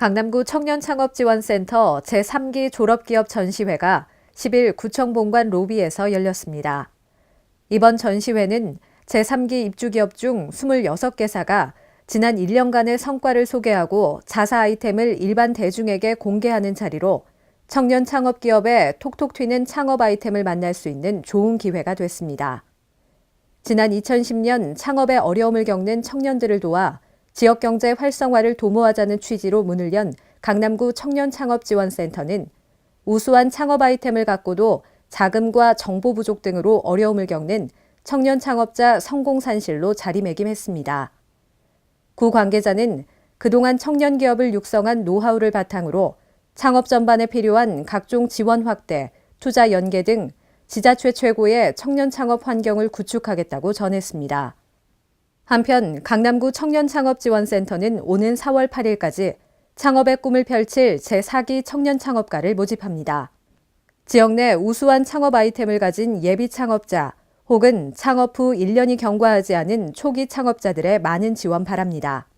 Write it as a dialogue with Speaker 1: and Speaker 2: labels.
Speaker 1: 강남구 청년창업지원센터 제3기 졸업기업 전시회가 10일 구청 본관 로비에서 열렸습니다. 이번 전시회는 제3기 입주기업 중 26개사가 지난 1년간의 성과를 소개하고 자사 아이템을 일반 대중에게 공개하는 자리로 청년 창업 기업의 톡톡 튀는 창업 아이템을 만날 수 있는 좋은 기회가 됐습니다. 지난 2010년 창업에 어려움을 겪는 청년들을 도와 지역 경제 활성화를 도모하자는 취지로 문을 연 강남구 청년 창업 지원센터는 우수한 창업 아이템을 갖고도 자금과 정보 부족 등으로 어려움을 겪는 청년 창업자 성공 산실로 자리매김했습니다. 구 관계자는 그동안 청년 기업을 육성한 노하우를 바탕으로 창업 전반에 필요한 각종 지원 확대, 투자 연계 등 지자체 최고의 청년 창업 환경을 구축하겠다고 전했습니다. 한편 강남구 청년창업지원센터는 오는 4월 8일까지 창업의 꿈을 펼칠 제4기 청년 창업가를 모집합니다. 지역 내 우수한 창업 아이템을 가진 예비 창업자 혹은 창업 후 1년이 경과하지 않은 초기 창업자들의 많은 지원 바랍니다.